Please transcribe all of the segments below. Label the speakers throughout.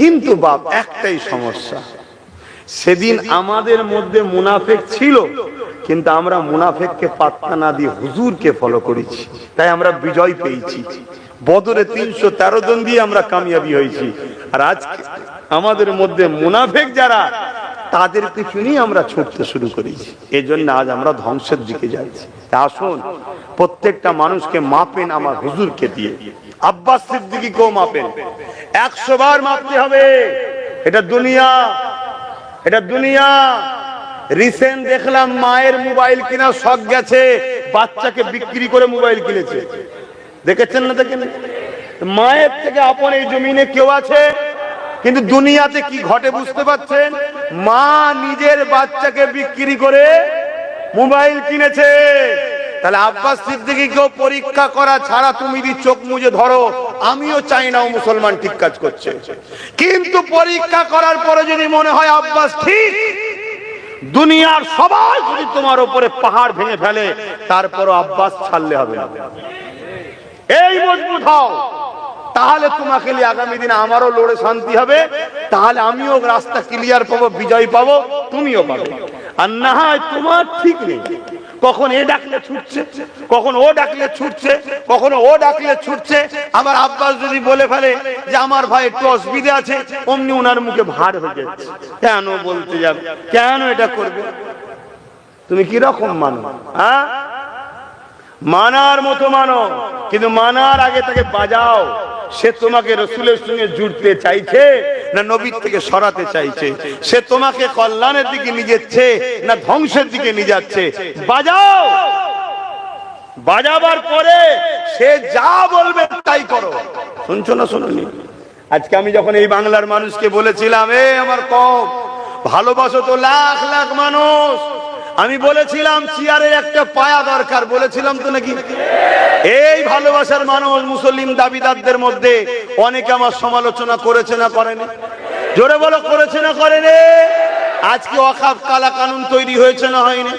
Speaker 1: কিন্তু বাপ, একটাই সমস্যা। সেদিন আমাদের মধ্যে মুনাফেক ছিল, কিন্তু আমরা মুনাফেককে পাত্তা না দিয়ে হুজুরকে ফলো করেছি। তাই আমরা বিজয় পেয়েছি। বদরে তিনশো তেরো জন দিয়ে আমরা কামিয়াবি হয়েছি। আর আজকে আমাদের মধ্যে মুনাফেক যারা, তাদের পিছু নিয়ে আমরা ছুটতে শুরু করেছি। এই জন্য আজ আমরা ধ্বংসের দিকে যাচ্ছি। আসুন, প্রত্যেকটা মানুষকে মাপেন আমার হুজুরকে দিয়ে। আব্বাস সিদ্দিকি কেউ মাপেন একশো বার মাপতে হবে। এটা দুনিয়া। এটা দুনিয়া। রিসেন্ট দেখলাম মায়ের মোবাইল কিনা শখ গেছে, বাচ্চাকে বিক্রি করে মোবাইল কিনেছে। দেখেছেন না দেখেন মায়ের থেকে আপন এই জমিনে কেউ আছে? কিন্তু দুনিয়াতে কি ঘটে বুঝতে পারছেন? মা নিজের বাচ্চাকে বিক্রি করে মোবাইল কিনেছে। তাহলে আব্বাস সিদ্দিকি কেউ পরীক্ষা করা ছাড়া তুমি যদি চোখ মুজে ধরো, আমিও চাই না ও মুসলমান ঠিক কাজ করছে। কিন্তু পরীক্ষা করার পরে যদি মনে হয় আব্বাস ঠিক, দুনিয়ার সবাই যদি তোমার উপরে পাহাড় ভেঙে ফেলে, তারপরও আব্বাস ছাড়লে হবে না। এই মজবুত হও। তাহলে তোমাকে নিয়ে আগামী দিনে আমারও লড়ে শান্তি হবে, তাহলে আমিও রাস্তা ক্লিয়ার পাবো, বিজয় পাবো, তুমিও পাবে। আর না হয় তোমার ঠিক নেই। কখন এ ডাকলে ছুটছে, কখন ও ডাকলে ছুটছে, কখন ও ডাকলে ছুটছে। আমার আব্বাস যদি বলে ফেলে যে আমার ভাই একটু অসুবিধা আছে, অমনি ওনার মুখে ভার হয়ে যাচ্ছে। কেন বলতে যাবে? কেন এটা করবে? তুমি কি রকম মানো হ্যাঁ? মানার মতো মানো কিন্তু মানার আগে তাকে বাজাও। সে তোমাকে রসুলের সঙ্গে জুড়তে চাইছে। না নবীর থেকে সরাতে চাইছে। সে তোমাকে কল্যাণের দিকে নিয়ে যাচ্ছে, না ধ্বংসের দিকে নিয়ে যাচ্ছে। বাজাও! বাজাবার পরে সে যা বলবে তাই করো। শুনছো না শুনুনি? আজকে আমি যখন এই বাংলার মানুষকে বলেছিলাম, এ আমার কম, ভালোবাসো তো লাখ লাখ মানুষ। আমি বলেছিলাম চেয়ারের একটা পায়া দরকার, বলেছিলাম তো নাকি? এই ভালোবাসার মানুষ মুসলিম দাবিদারদের মধ্যে অনেকে আমার সমালোচনা করেছে না করেনি? জোরে বলো, করেছে না করেনি? আজকে অখাপ কালা কানুন তৈরি হয়েছে না হয়নি?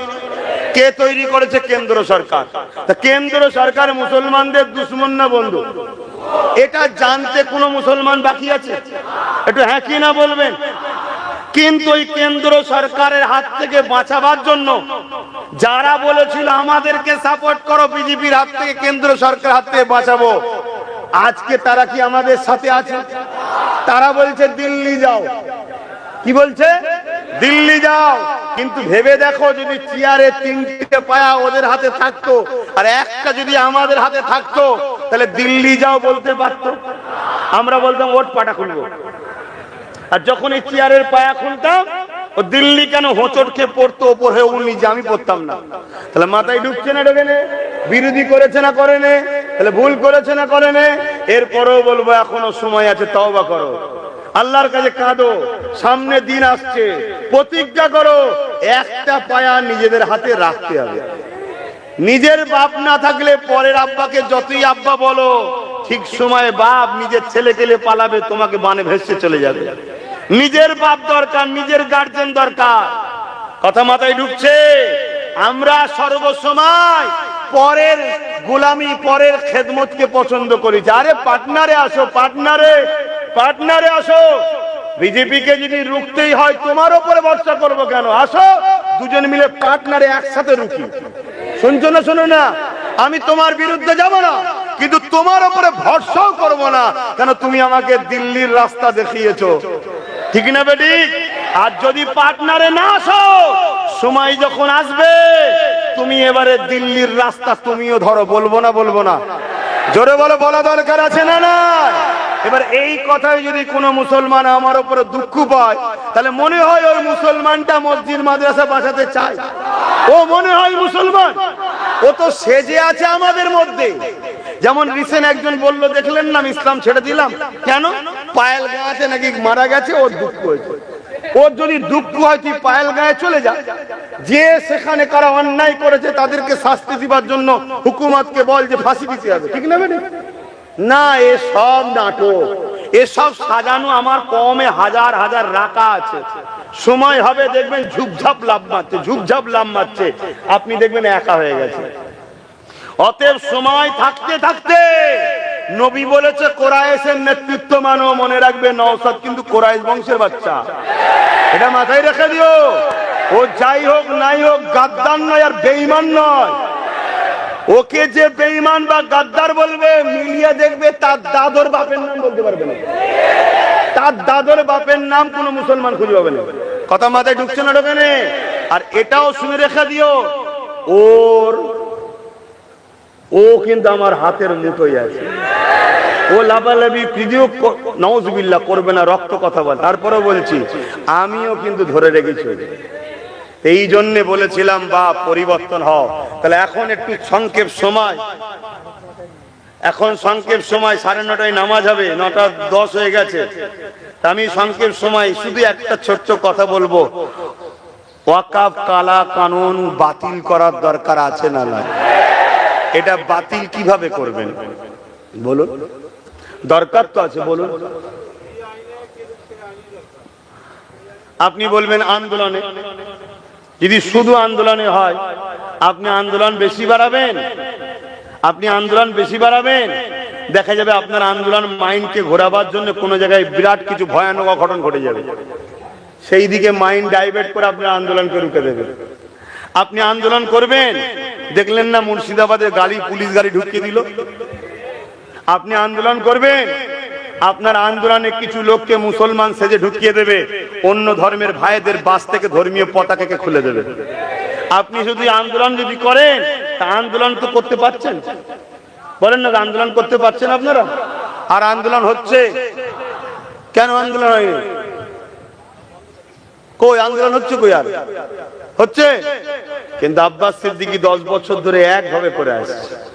Speaker 1: কে তৈরি করেছে? কেন্দ্র সরকার। তা কেন্দ্র সরকার মুসলমানদের দুশ্মন না বন্ধু? এটা জানতে কোনো মুসলমান বাকি আছে? একটু হ্যাঁ কি না বলবেন? কিন্তু ওই কেন্দ্র সরকারের হাত থেকে বাঁচাবার জন্য যারা বলেছিল আমাদেরকে সাপোর্ট করো, বিজেপির হাত থেকে, কেন্দ্র সরকার হাত থেকে বাঁচাবো। আজকে তারা কি আমাদের সাথে আছে? তারা বলছে, দিল্লি যাও। কি বলছে? দিল্লি যাও। কিন্তু ভেবে দেখো, যদি চেয়ারে তিনটে পায়া ওদের হাতে থাকতো, আর একটা যদি আমাদের হাতে থাকতো, তাহলে দিল্লি যাও বলতে পারতো। আমরা বলতাম, ওট পাটা খুলবো। আর যখন এই চেয়ারের পায়া খুলতাম, ও দিল্লি কেন হোঁচট খেয়ে পড়তো? ওপর হয়ে উনি নিজে আমি পড়তাম না। তাহলে মাথায় ঢুকছে না ঢোকে বিরোধী করেছে না করে নে? তাহলে ভুল করেছে না করে নে? এরপরেও বলব, এখনও সময় আছে, তওবা করো। আল্লাহর কাছে কাঁদো, সামনে দিন আসছে। প্রতিজ্ঞা করো, একটা পায়া নিজেদের হাতে রাখতে হবে। নিজের বাপ না থাকলে পরের আব্বাকে যতই আব্বা বলো, ঠিক সময়ে বাপ নিজের ছেলে কেলে পালাবে, তোমাকে বানে ভেসে চলে যাবে। নিজের বাপ দরকার, নিজের গার্জেন দরকার। কথা মাথায় ঢুকছে? আমরা সর্বসময় পরের গোলামি, পরের খেদমতকে পছন্দ করি। আরে পার্টনারে আসো পার্টনারে পার্টনারে আসো। বিজেপিকে যদি রুখতেই হয়, তোমার উপরে ভরসা করব কেন? আসো, দুজন মিলে পার্টনারে একসাথে রুখি। শুনছো না, শোনো না? আমি তোমার বিরুদ্ধে যাব না, কিন্তু তোমার উপরে ভরসাও করব না। কেন, তুমি আমাকে দিল্লির রাস্তা দেখিয়েছো। ঠিক না বেটি? আর যদি পার্টনারে না আসো, সময় যখন আসবে, তুমি এবারে দিল্লির রাস্তা তুমিও ধরো, বলব না বলব না। জোরে বলে, বলা দরকার আছে না না এবার এই কথায় যদি কোনো মুসলমান আমার উপরে দুঃখ পায়, তাহলে মনে হয় ওই মুসলমানটা মসজিদ মাদ্রাসা বাঁচাতে চায়। ও মনে হয় মুসলমান? ও তো সেজে আছে আমাদের মধ্যে। যেমন রিসেন্ট একজন বলল, দেখলেন না আমি ইসলাম ছেড়ে দিলাম? কেন? পায়েল গাছে নাকি মারা গেছে, ওর দুঃখ হয়েছে। ওর যদি দুঃখ হয়, তুই পায়েল গায়ে চলে যা। যে সেখানে কারা অন্যায় করেছে, তাদেরকে শাস্তি দিবার জন্য হুকুমতকে বল যে ফাঁসি দিতে হবে। ঠিক না না, এ সব নাটক। এসব সাজানো আমার কমে হাজার হাজার রাখা আছে। সময় হবে, দেখবেন ঝুপঝাপ লাভ মারছে, ঝুপঝাপ লাভ মারছে। আপনি দেখবেন একা হয়ে গেছে। অতএব সময় থাকতে থাকতে নবী বলেছে কোরাইশের নেতৃত্ব মানো, মনে রাখবে নওসাদ কিন্তু কোরাইশ বংশের বাচ্চা। এটা মাথায় রেখে দিও। ও যাই হোক নাই হোক, গাদ্দার নয় আর বেঈমান নয়। ওকে যে বেঈমান বা গাদ্দার বলবে, মিলিয়ে দেখবে তার দাদর বাপের নাম বলতে পারবে না। তার দাদর বাপের নাম কোন মুসলমান খুঁজে পাবে না। কথা মাথায় ঢুকছে না ঢোকে নে? আর এটাও শুনে রেখে দিও। ওর, ও কিন্তু আমার হাতের মুঠোই আছে। ও লাভালাভি ভিডিও নওজবিল্লা করবে না, রক্ত কথা বল। তারপরে বলছি, আমিও কিন্তু ধরে রেখেছি এই জন্য বলেছিলাম বা পরিবর্তন হও। তাহলে এখন একটু সংক্ষেপ সময়। এখন সংক্ষেপ সময়, সাড়ে নটায় নামাজ হবে, নটা দশ হয়ে গেছে। আমি সংক্ষেপ সময়, শুধু একটা ছোট্ট কথা বলব। ওয়াকাব কালা, কানুন বাতিল করার দরকার আছে না না এটা বাতিল কীভাবে করবেন? বলুন। দরকার তো আছে, বলুন। আপনি বলবেন আন্দোলনে। যদি শুধু আন্দোলনে হয়, আপনি আন্দোলন বেশি বাড়াবেন? আপনি আন্দোলন বেশি বাড়াবেন? দেখা যাবে আপনার আন্দোলন মাইন্ডকে ঘোরাবার জন্য কোনো জায়গায় বিরাট কিছু ভয়ানক অঘটন ঘটে যাবে। সেই দিকে মাইন্ড ডাইভার্ট করে আপনার আন্দোলনকে রুখে দেবে আপনি আন্দোলন করবেন, দেখলেন না মুর্শিদাবাদের গাড়ি, পুলিশ গাড়ি ঢুকিয়ে দিল? আপনি আন্দোলন করবেন। আপনার আন্দোলনে কিছু লোককে মুসলমান সেজে ঢুকিয়ে দেবে। অন্য ধর্মের ভাইদের বাস থেকে ধর্মীয় পতাকাকে খুলে দেবে। আপনি যদি আন্দোলন যদি করেন, তা আন্দোলন তো করতে পারছেন। বলেন না আন্দোলন করতে পারছেন আপনারা? আর আন্দোলন হচ্ছে। কেন আন্দোলন হয়নি কই আন্দোলন হচ্ছে কই আর? হচ্ছে? কিন্তু আব্বাস সিদ্দিকি দশ বছর ধরে একভাবে করে আসছে।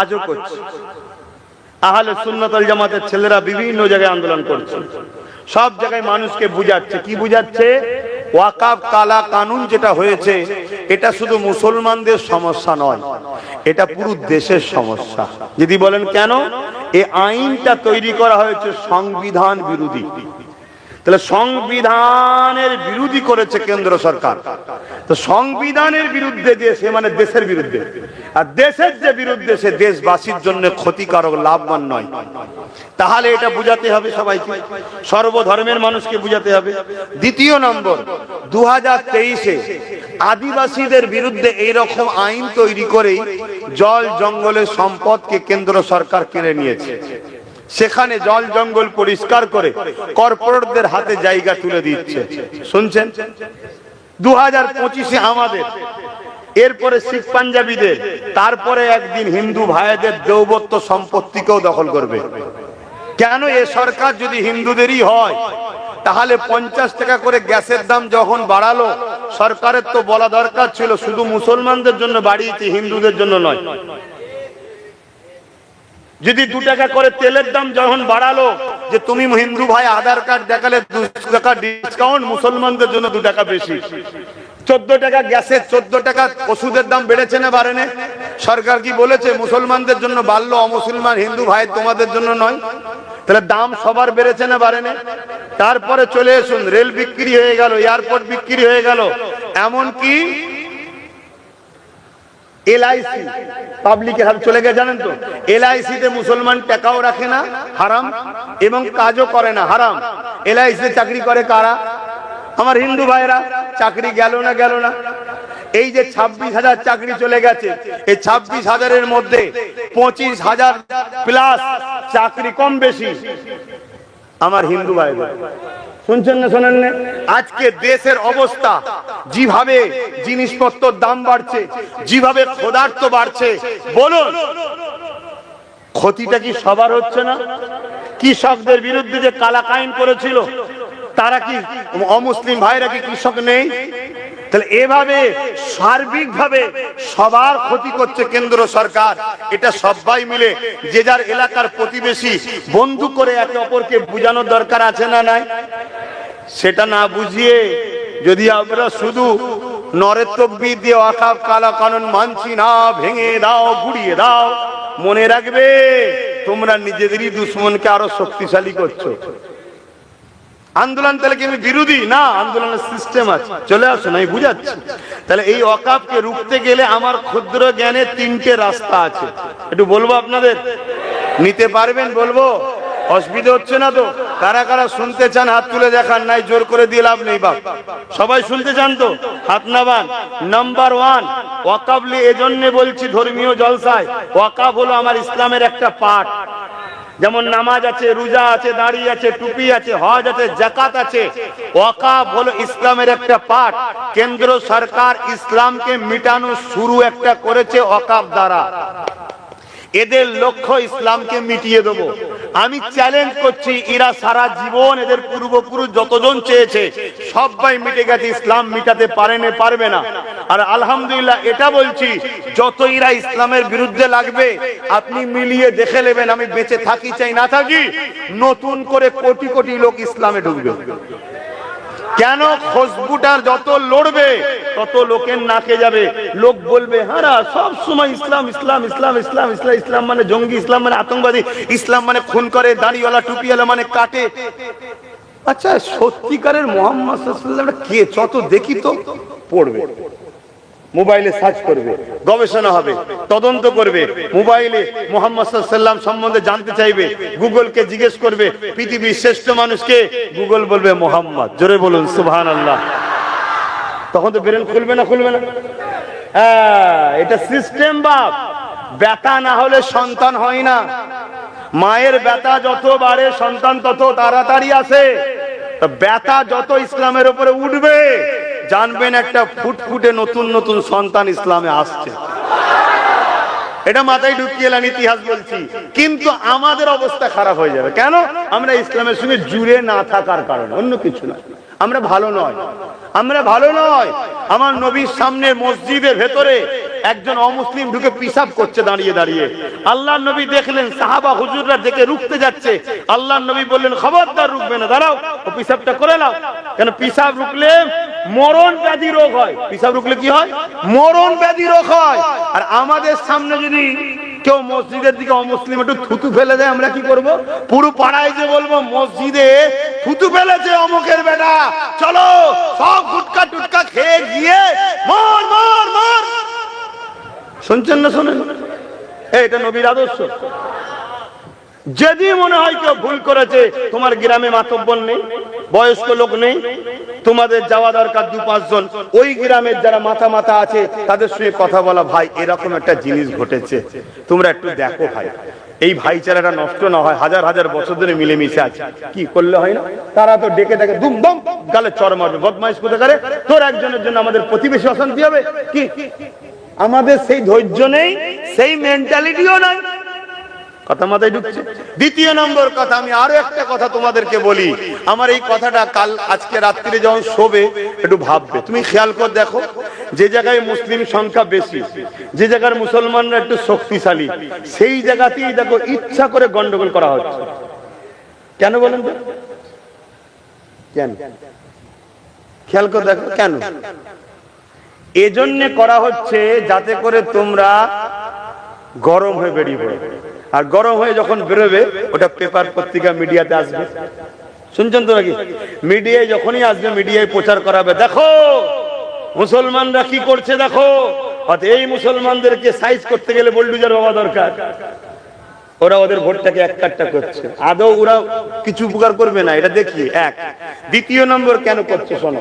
Speaker 1: আজও করছে। আহলে সুন্নতল জামাতের ছেলেরা বিভিন্ন জায়গায় আন্দোলন করছে। সব জায়গায় মানুষকে বুঝাচ্ছে। কি বুঝাচ্ছে? ওয়াকাব, কালা, কানুন যেটা হয়েছে, এটা শুধু মুসলমানদের সমস্যা নয়। এটা পুরো দেশের সমস্যা। যদি বলেন কেন? এই আইনটা তৈরি করা হয়েছে সংবিধান বিরোধী। তাহলে সংবিধানের বিরোধী করেছে কেন্দ্র সরকার। তো সংবিধানের বিরুদ্ধে যে, সে মানে দেশের বিরুদ্ধে। আর দেশের যে বিরুদ্ধে সে দেশবাসীর জন্য ক্ষতিকারক, লাভবান নয়। তাহলে এটা বুঝাতে হবে সবাইকে। সর্বধর্মের মানুষকে বুঝাতে হবে। দ্বিতীয় নম্বর দু হাজার তেইশে আদিবাসীদের বিরুদ্ধে এইরকম আইন তৈরি করেই জল জঙ্গলের সম্পদকে কেন্দ্র সরকার কিনে নিয়েছে। সেখানে জল জঙ্গল পরিষ্কার করে কর্পোরেটদের হাতে জায়গা তুলে দিচ্ছে। শুনছেন? দু হাজার পঁচিশে আমাদের, এরপরে শিখ পাঞ্জাবিদের, তারপরে একদিন হিন্দু ভাইদের দৌবত্ব সম্পত্তিকেও দখল করবে। কেন এ সরকার যদি হিন্দুদেরই হয়, তাহলে পঞ্চাশ টাকা করে গ্যাসের দাম যখন বাড়ালো, সরকারের তো বলা দরকার ছিল শুধু মুসলমানদের জন্য বাড়িয়েছে, হিন্দুদের জন্য নয়। যদি দু টাকা করে তেলের দাম যখন বাড়ালো যে তুমি হিন্দু ভাই আধার কার্ড দেখালে দু টাকা ডিসকাউন্ট মুসলমানদের জন্য দু টাকা বেশি। চোদ্দ টাকা গ্যাসের, চোদ্দ টাকা ওষুধের দাম বেড়েছে না বাড়েনে? সরকার কি বলেছে, মুসলমানদের জন্য বাড়লো, অমুসলমান হিন্দু ভাই তোমাদের জন্য নয়? তাহলে দাম সবার বেড়েছে না বাড়েনে? তারপরে চলে এসুন, রেল বিক্রি হয়ে গেল, এয়ারপোর্ট বিক্রি হয়ে গেল। এমন কি এলআইসি। পাবলিকের হাতে চলে গেছে, জানেন তো? এলআইসি তে মুসলমান টাকাও রাখে না, হারাম, এবং কাজও করে না, হারাম। এলআইসি তে চাকরি করে কারা? আমার হিন্দু ভাইরা, চাকরি গেল না গেল না। এই যে ছাব্বিশ হাজার চাকরি চলে গেছে, এই ছাব্বিশ হাজারের মধ্যে পঁচিশ হাজার প্লাস চাকরি কম বেশি। আমার হিন্দু ভাইদের। শুনছেন না শোনেন না আজকে দেশের অবস্থা, যেভাবে জিনিসপত্রর দাম বাড়ছে, যেভাবে ক্ষুধার্ত বাড়ছে, বলুন, ক্ষতিটা কি সবার হচ্ছে না? কৃষকদের বিরুদ্ধে যে কালাকাইন করেছিল, তারা কি অমুসলিম ভাইরা কি কৃষক নেই? তাহলে এভাবে সার্বিকভাবে সবার ক্ষতি করছে কেন্দ্র সরকার। এটা সবাই মিলে যে যার এলাকার প্রতিবেশী বন্ধু করে একে অপরকে বোঝানোর দরকার আছে না নাই? সেটা না বুঝিয়ে যদি আমরা শুধু নরের দিয়ে অকাপ কালা কানুন মানছি না, ভেঙে দাও, গুড়িয়ে দাও, মনে রাখবে তোমরা নিজেদেরই দুশ্মনকে আরও শক্তিশালী করছ। আন্দোলন তাহলে কি আমি বিরোধী? না, আন্দোলনের সিস্টেম আছে। চলে আসুন, আমি বুঝাচ্ছি। তাহলে এই অকাপকে রুখতে গেলে আমার ক্ষুদ্র জ্ঞানে তিনটে রাস্তা আছে। একটু বলব আপনাদের? নিতে পারবেন, বলব? অসুবিধা হচ্ছে না তো? কারা কারা শুনতে চান, হাত তুলে দেখান, নাই জোর করে দিয়ে লাভ নেই, বাপ। সবাই শুনতে চান তো? হাত নাবান। নাম্বার ওয়ান ওয়াকাবলি এজন্য বলছি ধর্মীয় জলসায় ওয়াকাব হলো আমার ইসলামের একটা পাঠ। যেমন নামাজ আছে, রোজা আছে, দাড়ি আছে, টুপি আছে, হজ আছে জাকাত আছে। ওয়াকাফ হলো ইসলামের একটা পাঠ। কেন্দ্র সরকার ইসলামকে মিটানো শুরু একটা করেছে ওয়াকাব দ্বারা। এদের লক্ষ্য ইসলামকে মিটিয়ে দেব। আমি চ্যালেঞ্জ করছি, এরা সারা জীবন এদের পূর্বপুরুষ যতজন চেয়েছে, সবাই মিটে গেছে, ইসলাম মিটাতে পারে না, পারবে না। আর আলহামদুলিল্লাহ এটা বলছি, যত এরা ইসলামের বিরুদ্ধে লাগবে, আপনি মিলিয়ে দেখে নেবেন, আমি বেঁচে থাকি চাই, না থাকি, নতুন করে কোটি কোটি লোক ইসলামে ঢুকবে। কেন খুশবুটার যত লড়বে, তত লোকের নাকে যাবে। লোক বলবে, হারা, সব সময় ইসলাম ইসলাম ইসলাম ইসলাম ইসলাম ইসলাম মানে জঙ্গি, ইসলাম মানে আতঙ্কবাদী, ইসলাম মানে খুন করে, দাড়িওয়ালা, টুপিওয়ালা মানে কাটে। আচ্ছা সত্যিকারের মোহাম্মদ কে? যত দেখি তো পড়বে। মোবাইলে সার্চ করবে, গবেষণা হবে, তদন্ত করবে, মোবাইলে মোহাম্মদ সাল্লাম সম্বন্ধে জানতে চাইবে, গুগলকে জিজ্ঞেস করবে, পৃথিবীর শ্রেষ্ঠ মানুষকে, গুগল বলবে মোহাম্মদ, জোরে বলুন সুবহান আল্লাহ তখন তো ব্রেন খুলবে না খুলবে না? হ্যাঁ এটা সিস্টেম বাপ। ব্যথা না হলে সন্তান হয় না। মায়ের ব্যথা যত বাড়ে, সন্তান তত তাড়াতাড়ি আসে। ব্যথা যত ইসলামের উপরে উঠবে জানবেন একটা ফুটফুটে নতুন নতুন সন্তান ইসলামে আসছে। এটা মাথায় ঢুকিয়ে এলাম, ইতিহাস বলছি। কিন্তু আমাদের অবস্থা খারাপ হয়ে যাবে। কেন? আমরা ইসলামের সঙ্গে জুড়ে না থাকার কারণে, অন্য কিছু না। আমরা ভালো নয়। আমরা ভালো নয়। আমার নবীর সামনে মসজিদের ভেতরে একজন অমুসলিম ঢুকে পিসাব করছে দাঁড়িয়ে দাঁড়িয়ে। আল্লাহ নবী দেখলেন, সাহাবা হুজুররা দেখে রুখতে যাচ্ছে। আল্লাহ নবী বললেন, খবরদার রুকবে না, দাঁড়াও, ও পিসাবটা করে নাও। কেন পিসাব রুকলে মরণ ব্যাধি রোগ হয়। পিসাব রুকলে কি হয়? মরণ ব্যাধি রোগ হয়। আর আমাদের সামনে যদি কেউ মসজিদের দিকে অমুসলিম একটু থুতু ফেলে দেয়, আমরা কি করব? পুরো পাড়ায় যে বলব, মসজিদে থুতু ফেলেছে অমুকের বেটা। চলো, সব গুটকা টুটকা খেয়ে গিয়ে মর মর মর। শুনছেন না শোনেন? এটা নবীর আদর্শ। যদি মনে হয় কেউ ভুল করেছে, তোমার গ্রামে মাতব্বর নেই, বয়স্ক লোক নেই, তোমাদের যাওয়া দরকার দু পাঁচজন। ওই গ্রামের যারা মাথা মাথা আছে, তাদের সঙ্গে কথা বলা, ভাই, এরকম একটা জিনিস ঘটেছে। তোমরা একটু দেখো ভাই। এই ভাইচারাটা নষ্ট না হয়, হাজার হাজার বছর ধরে মিলেমিশে আছে। কি করলে হয় না? তারা তো ডেকে ডেকে দুম দম গালে চর মারবে। বদমাইশ কোথায় করে তোর একজনের জন্য আমাদের প্রতিবেশী অশান্তি হবে? কি? আমাদের সেই ধৈর্য নেই, সেই মেন্টালিটিও নাই। কথা মাথায় ঢুকছে? দ্বিতীয় নম্বর কথা, আমি আরও একটা কথা তোমাদেরকে বলি। আমার এই কথাটা কাল, আজকে রাত্রিরে যখন শোবে, একটু ভাববে। তুমি খেয়াল করে দেখো, যে জায়গায় মুসলিম সংখ্যা বেশি, যে জায়গার মুসলমানরা একটু শক্তিশালী, সেই জায়গাতেই দেখো ইচ্ছা করে গন্ডগোল করা হচ্ছে। কেন বলেন কেন? খেয়াল করে দেখো, কেন? এজন্যে করা হচ্ছে যাতে করে তোমরা গরম হয়ে বেরিয়ে পড়ে। আর গরম হয়ে যখন বেরোবে, ওটা পেপার পত্রিকা মিডিয়াতে আসবে। শুনছেন তো নাকি? মিডিয়ায় যখনই আসবে, মিডিয়ায় প্রচার করাবে। দেখো, মুসলমানরা কি করছে দেখো? এই মুসলমানদেরকে সাইজ করতে গেলে বল্ডুজার বাবা দরকার। ওরা ওদের ভোটটাকে এক কাটটা করছে। আদৌ ওরা কিছু উপকার করবে না? এটা দেখি এক। দ্বিতীয় নম্বর কেন করছে শোনো?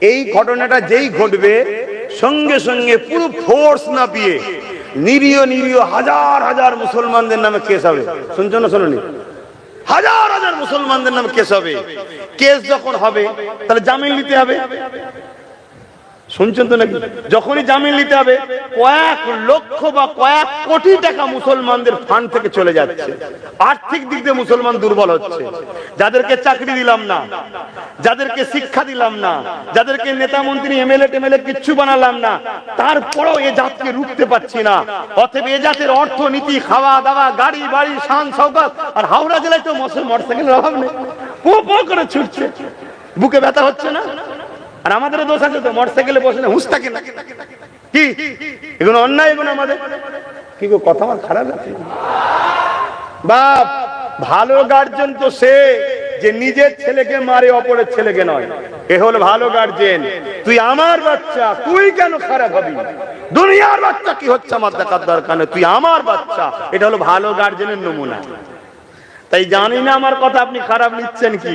Speaker 1: এই ঘটনাটা যেই ঘটবে সঙ্গে সঙ্গে পুরো ফোর্স না পিয়ে নিরীহ নিরীহ হাজার হাজার মুসলমানদের নামে কেস হবে। শুনছো না শোনি হাজার হাজার মুসলমানদের নামে কেস হবে। কেস যখন হবে, তাহলে জামিন নিতে হবে। শুনছেন তো নাকি? যখনই জামিন নিতে হবে, কয়েক লক্ষ বা কয়েক কোটি টাকা মুসলমানদের ফান্ড থেকে চলে যাচ্ছে। আর্থিক দিক দিয়ে মুসলমান দুর্বল হচ্ছে। যাদেরকে চাকরি দিলাম না, যাদেরকে শিক্ষা দিলাম না, যাদেরকে নেতা মন্ত্রী, এমএলএ টেমএলএ কিচ্ছু বানালাম না, তারপরেও এ জাতকে রুখতে পারছি না। অতএব এ জাতের অর্থনীতি খাওয়া দাওয়া গাড়ি, বাড়ি, শান সৌকত আর হাওড়া জেলায় তো মোটরসাইকেলের অভাব নেই। পো করে ছুটছে। বুকে ব্যথা হচ্ছে না? আর আমাদের দোষ আছে তো মোটরসাইকেলে বসে না, হুঁশ থাকে না। কি? এগুলো অন্যায় এগুলো আমাদের। কি গো, কথা আমার খারাপ আছে বাপ, ভালো গার্জেন তো সে যে নিজের ছেলেকে মারে, অপরের ছেলেকে নয়। এ হল ভালো গার্জেন তুই আমার বাচ্চা, তুই কেন খারাপ হবি? দুনিয়ার বাচ্চা কি হচ্ছে আমার দেখার দরকার তুই আমার বাচ্চা। এটা হলো ভালো গার্জেনের নমুনা। তাই জানি না আমার কথা আপনি খারাপ নিচ্ছেন কি।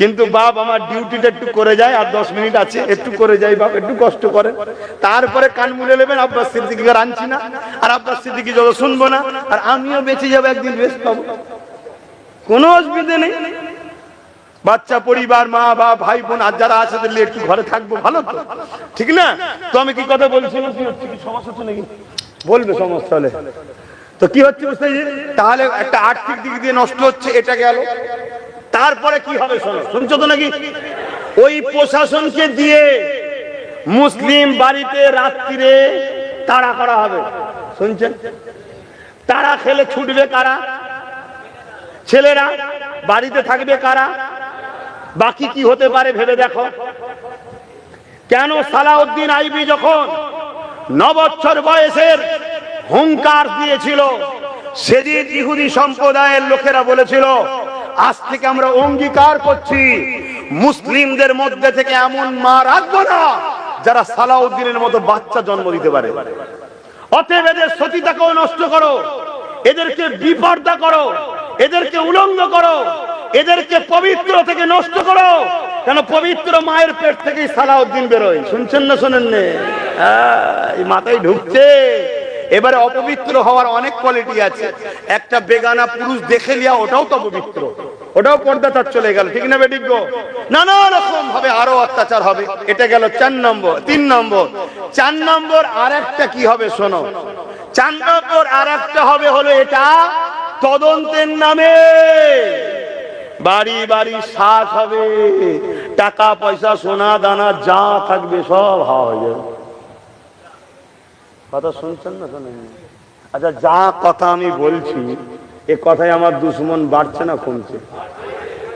Speaker 1: কিন্তু বাপ আমার ডিউটিটা একটু করে যায়, আর দশ মিনিট আছে, একটু করে যাই বাপ, একটু কষ্ট করে। তারপরে কান মুলে নেবেন, আব্বাস সিদ্দিকিকে আনছি না, আর আব্বাস সিদ্দিকি যত শুনব না, আর আমিও বেঁচে যাব, একদিন বেশ পাবো। কোনো অসুবিধে নেই। বাচ্চা পরিবার, মা বা ভাই বোন, আর যারা আছে তাহলে একটু ঘরে থাকব, ভালো তো? ঠিক না? তো আমি কি কথা কি সমস্যা নাকি বলবে সমস্যা হলে। তো কি হচ্ছে বুঝতে? তাহলে একটা আর্থিক দিক দিয়ে নষ্ট হচ্ছে, এটা গেল। তারপরে কি হবে শোনো, শুনছো তো নাকি? ওই প্রশাসনকে দিয়ে মুসলিম বাড়িতে রাত্রিরে তাড়া করা হবে। শুনছেন? তারা খেলে ছুটবে কারা? ছেলেরা বাড়িতে থাকবে কারা? বাকি কি হতে পারে ভেবে দেখো। কেন সালাউদ্দিন আইবি যখন ন বয়সের হুঙ্কার দিয়েছিল। সেদিন ইহুদি সম্প্রদায়ের লোকেরা বলেছিল, আজ থেকে আমরা অঙ্গীকার করছি। মুসলিমদের মধ্যে থেকে এমন মা রাখব না, যারা সালাউদ্দিনের মতো বাচ্চা জন্ম দিতে পারে। অতএব এদের সতীতাকেও নষ্ট করো, এদেরকে বিপর্দা করো, এদেরকে উলঙ্গ করো, এদেরকে পবিত্র থেকে নষ্ট করো, কেন পবিত্র মায়ের পেট থেকেই সালাউদ্দিন বেরোয়। শুনছেন না শোনেন মাথায় ঢুকছে। এবারে অপবিত্র হওয়ার অনেক কোয়ালিটি আছে। একটা বেগানা পুরুষ দেখে লিয়া ওটাও তো পবিত্র ওটাও পর্দা তার চলে গেল, ঠিক না বেডিজ্ঞ নানা রকম ভাবে আরও অত্যাচার হবে। এটা গেল চার নম্বর, তিন নম্বর। চার নম্বর আর একটা কি হবে শোনো। চার নম্বর আর একটা হবে হলো এটা তদন্তের নামে। বাড়ি বাড়ি শ্বাস হবে। টাকা পয়সা, সোনা দানা যা থাকবে সব হাওয়া যাবে। কথা শুনছেন না শোনেন আচ্ছা যা কথা আমি বলছি, এ কথায় আমার দুশ্মন বাড়ছে না কমছে?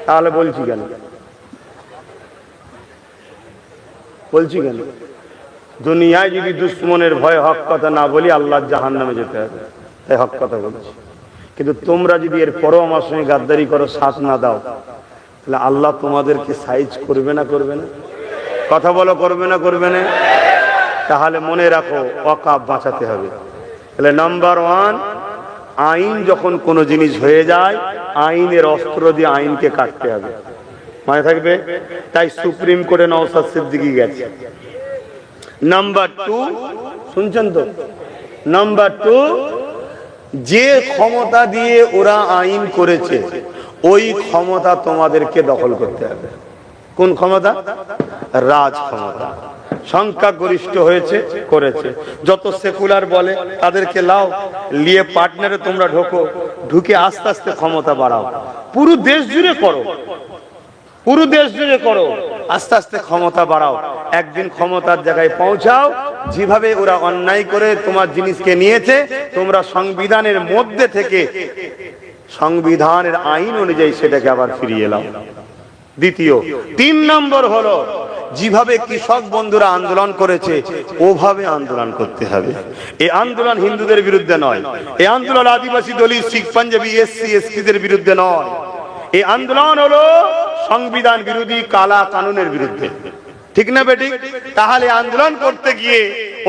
Speaker 1: তাহলে বলছি কেন? বলছি কেন? দুনিয়ায় যদি দুশ্মনের ভয় হক কথা না বলি, আল্লাহ জাহান নামে যেতে হবে। তাই হক কথা বলছি। কিন্তু তোমরা যদি এর পরও আমার সঙ্গে গাদ্দারি করো শ্বাস না দাও, তাহলে আল্লাহ তোমাদেরকে সাইজ করবে না করবে না? কথা বলো, করবে না করবে না? তাহলে মনে রাখো, অকাপ বাঁচাতে হবে। তাহলে নাম্বার ওয়ান আইন যখন কোনো জিনিস হয়ে যায়, আইনের অস্ত্র দিয়ে আইনকে কাটতে হবে। মনে থাকবে? তাই সুপ্রিম কোর্টে নওসাদ সিদ্দিকি গেছে। নাম্বার টু শুনছেন তো? নাম্বার টু যে ক্ষমতা দিয়ে ওরা আইন করেছে, ওই ক্ষমতা তোমাদেরকে দখল করতে হবে। কোন ক্ষমতা? রাজ ক্ষমতা। সংখ্যা গরিষ্ঠ হয়েছে, করেছে। যত সেকুলার বলে, তাদেরকে লাও লিয়ে পার্টনারে তোমরা ঢোকো, ঢুকে আস্তে আস্তে ক্ষমতা বাড়াও। পুরো দেশ জুড়ে করো। পুরো দেশ জুড়ে করো। আস্তে আস্তে ক্ষমতা বাড়াও। একদিন ক্ষমতার জায়গায় পৌঁছাও। যেভাবে ওরা অন্যায় করে তোমার জিনিসকে নিয়েছে, তোমরা সংবিধানের মধ্যে থেকে সংবিধানের আইন অনুযায়ী সেটাকে আবার ফিরিয়ে এলাম দ্বিতীয়, তিন নম্বর হলো যেভাবে কৃষক বন্ধুরা আন্দোলন করেছে, ওভাবে আন্দোলন করতে হবে। এই আন্দোলন হিন্দুদের বিরুদ্ধে নয়। এই আন্দোলন আদিবাসী দলিত, শিখ, পাঞ্জাবি, এসসি এসটিদের বিরুদ্ধে নয়। এই আন্দোলন হলো সংবিধান বিরোধী কালা কানুনের বিরুদ্ধে। ঠিক না বেটি? তাহলে আন্দোলন করতে গিয়ে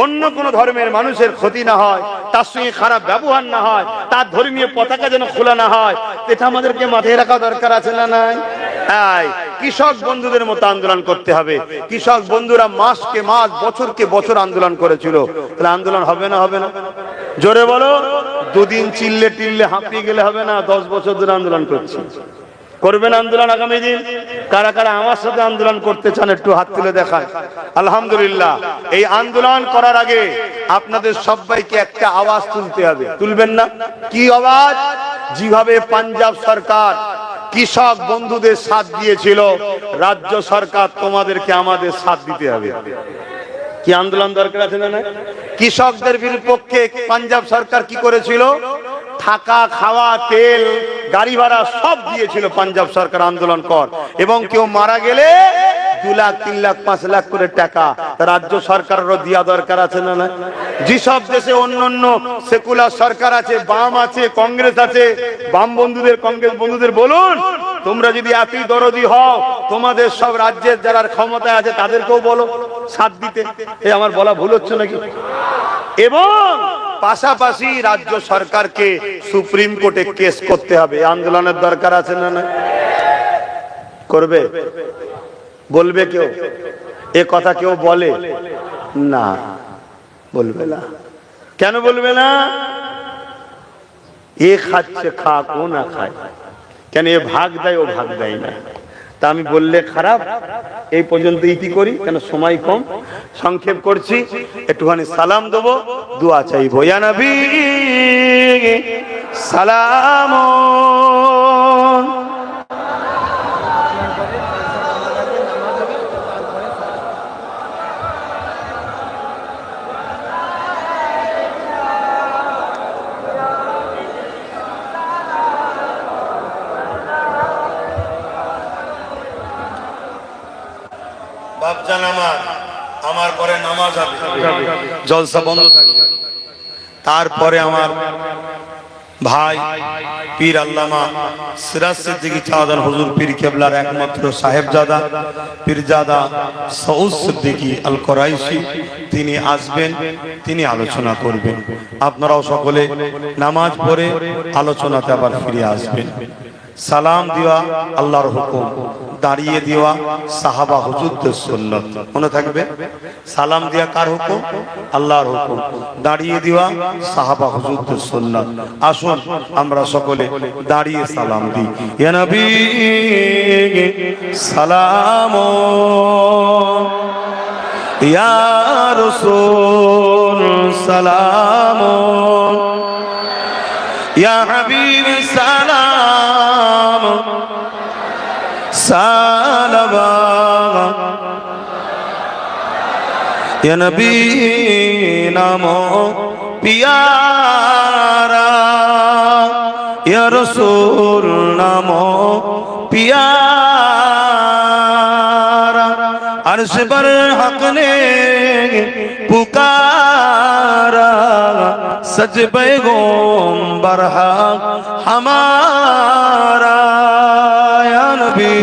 Speaker 1: অন্য কোন ধর্মের মানুষের ক্ষতি না হয়, তার সঙ্গে খারাপ ব্যবহার না হয়, তার ধর্মীয় পতাকা যেন খোলা না হয়, এটা আমাদেরকে মাথায় রাখা দরকার আছে না নাই? কৃষক বন্ধুদের মতো আন্দোলন করতে হবে। কৃষক বন্ধুরা মাসকে মাস, বছরকে বছর আন্দোলন করেছিল। তাহলে আন্দোলন হবে না হবে না? জোরে বলো, দুদিন চিল্লে টিল্লে হাঁপিয়ে গেলে হবে না? দশ বছর ধরে আন্দোলন করছি। করবেন আন্দোলন আগামী দিন? কারা কারা আমার সাথে আন্দোলন করতে চান একটু হাত তুলে দেখান। আলহামদুলিল্লাহ, এই আন্দোলন করার আগে আপনাদের সবাইকে একটা আওয়াজ তুলতে হবে। তুলবেন না? কি আওয়াজ? যেভাবে পাঞ্জাব সরকার কৃষক বন্ধুদের সাথ দিয়েছিল, রাজ্য সরকার তোমাদেরকে আমাদের সাথ দিতে হবে। কি আন্দোলন দরকার আছে না কৃষকদের বিপক্ষে পাঞ্জাব সরকার কি করেছিল? থাকা, খাওয়া, তেল, গাড়ি ভাড়া সব দিয়েছিল পাঞ্জাব সরকার আন্দোলন কর। এবং কেউ মারা গেলে দু লাখ, তিন লাখ, পাঁচ লাখ করে টাকা। রাজ্য সরকারেরও দেওয়া দরকার আছে না না? যেসব দেশে অন্য অন্য সেকুলার সরকার আছে, বাম আছে, কংগ্রেস আছে, বাম বন্ধুদের, কংগ্রেস বন্ধুদের বলুন, তোমরা যদি এতই দরদি হও, তোমাদের সব রাজ্যের যারা ক্ষমতায় আছে, তাদেরকেও বলো, সাথ দিতে। এই আমার বলা ভুল হচ্ছে নাকি? এবং পাশাপাশি রাজ্য সরকারকে সুপ্রিম কোর্টে কেস করতে হবে। আন্দোলনের দরকার আছে না না? করবে? বলবে কেউ? এ কথা কেউ বলে? না, বলবে না। কেন বলবে না? এ খাচ্ছে, খাক, ও না খায়। কেন এ ভাগ দেয়, ও ভাগ দেয় না। তা আমি বললে খারাপ। এই পর্যন্ত ইতি করি, কেন সময় কম। সংক্ষেপ করছি, একটুখানি সালাম দেবো, দোয়া চাইব। ইয়া সালাম। জলসা বন্ধ তারপরে আমার ভাই পীর আল্লামা সিরাজ সিদ্দিকী চাঁদান হুজুর পীর কেবলার একমাত্র সাহেবজাদা। পীরজাদা সৌদ সিদ্দিকী আল করাইশি তিনি আসবেন, তিনি আলোচনা করবেন। আপনারাও সকলে নামাজ পড়ে আলোচনাতে আবার ফিরে আসবেন। সালাম দেওয়া আল্লাহর হুকুম। দাঁড়িয়ে দেওয়া সাহাবা হুজুরদের সুন্নত। মনে থাকবে? সালাম দেওয়া কার হুকুম? আল্লাহর হুকুম। দাঁড়িয়ে দেওয়া সাহাবা হুজুরদের সুন্নত। আসুন, আমরা সকলে দাঁড়িয়ে সালাম দিই। ইয়া সালাম। ইয়া সালাম। ইয়া হাবিব সালাম সালাবা ইয়া নবী নামো, পিয়ারা। ইয়া রসুল নামো, পিয়ারা। আরশ পর হক নে পুকার सज पैगोम्बर हक हमारा या नबी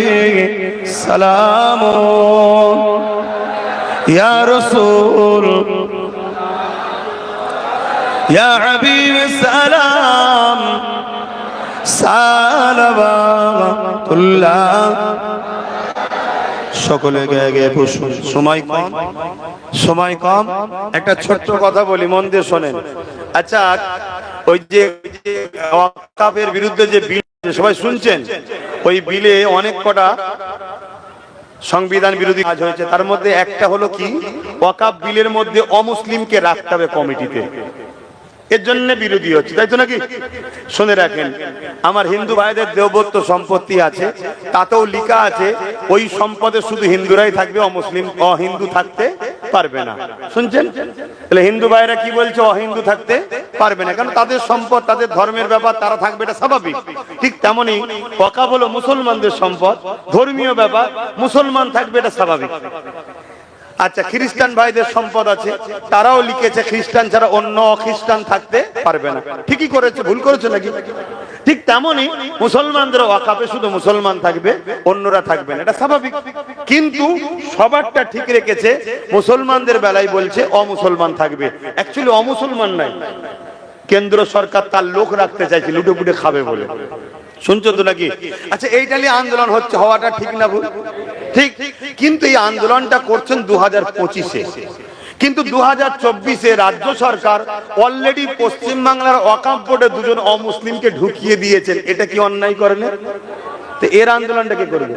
Speaker 1: सलामो या रसूल या हबीब सलाम সালাবাতুল্লাহ সকলে গায়ে গায়ে বসুন সময় কম সময় কম একটা ছোট্ট কথা বলি মন দিয়ে শোনেন আচ্ছা ওই যে ওয়াকাফের বিরুদ্ধে যে বিল সবাই শুনছেন? ওই বিলে অনেক কটা সংবিধান বিরোধী কাজ হয়েছে। তার মধ্যে একটা হলো কি? ওয়াকাফ বিলের মধ্যে অমুসলিমকে রাখতে হবে কমিটিতে। এর জন্য বিরোধী হচ্ছে, তাই তো নাকি? শুনে রাখেন, আমার হিন্দু ভাইদের দেবত্ব সম্পত্তি আছে, তাতেও লেখা আছে, ওই সম্পদে শুধু হিন্দুরাই থাকবে, অমুসলিম, অহিন্দু থাকতে পারবে না। শুনছেন? তাহলে হিন্দু ভাইরা কি বলছে, অহিন্দু থাকতে পারবে না, কারণ তাদের সম্পদ, তাদের ধর্মের ব্যাপার, তারা থাকবে, এটা স্বাভাবিক। ঠিক তেমনি ওয়াকাব হলো মুসলমানদের সম্পদ, ধর্মীয় ব্যাপার, মুসলমান থাকবে, এটা স্বাভাবিক। আচ্ছা খ্রিস্টান ভাইদের সম্পদ আছে। তারাও লিখেছে, খ্রিস্টান ছাড়া অন্য খ্রিস্টান থাকতে পারবে না। ঠিকই করেছে, ভুল করেছে নাকি? ঠিক তেমনই মুসলমানদের ওয়াকাপে শুধু মুসলমান থাকবে, অন্যরা থাকবে না। এটা স্বাভাবিক। কিন্তু সবারটা ঠিক রেখেছে, মুসলমানদের বেলায় বলছে, অমুসলমান থাকবে। অ্যাকচুয়ালি অমুসলমান নাই। কেন্দ্র সরকার তার লোক রাখতে চাইছে লুটে পুটে খাবে বলে। শুনছো তো নাকি? আচ্ছা এইটা নিয়ে আন্দোলন হচ্ছে, হওয়াটা ঠিক না ভুল? ঠিক, কিন্তু এই আন্দোলনটা করছেন দু হাজার পঁচিশে। কিন্তু দু হাজার চব্বিশে রাজ্য সরকার অলরেডি পশ্চিম বাংলার ওয়াকাফ বোর্ডে দুজন অমুসলিমকে ঢুকিয়ে দিয়েছেন। এটা কি অন্যায় করেন তো এর আন্দোলনটা কে করবে?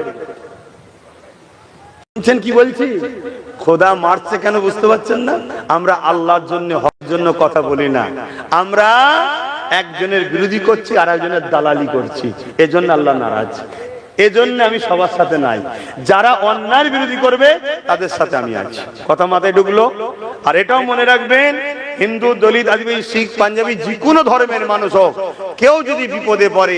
Speaker 1: কি বলছি? খোদা মারছে কেন বুঝতে পারছেন না? আমরা আল্লাহর জন্য হওয়ার জন্য কথা বলি না। আমরা একজনের বিরোধী করছি আর একজনের দালালি করছি। এজন্য আল্লাহ নারাজ। এজন্য আমি সবার সাথে নাই। যারা অন্যায়ের বিরোধী করবে, তাদের সাথে আমি আছি। কথা মাথায় ঢুকলো? আর এটাও মনে রাখবেন, হিন্দু, দলিত, আদিবাসী, শিখ, পাঞ্জাবি যে কোনো ধর্মের মানুষ হোক, কেউ যদি বিপদে পড়ে,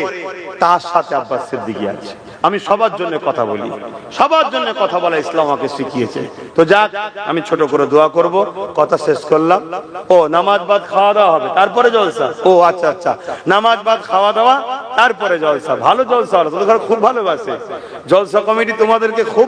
Speaker 1: তার সাথে আব্বাস সিদ্দিকি আছে। আমি সবার জন্য কথা বলি। সবার জন্য কথা বলা ইসলাম আমাকে শিখিয়েছে। তো যাক, আমি ছোট করে দোয়া করব, কথা শেষ করলাম। ও, নামাজ বাদ খাওয়া দাওয়া হবে, তারপরে জলসা? ও আচ্ছা আচ্ছা। নামাজ বাদ খাওয়া দাওয়া, তারপরে জলসা। ভালো জলসা খুব ভালোবাসে। জলসা কমিটি তোমাদেরকে খুব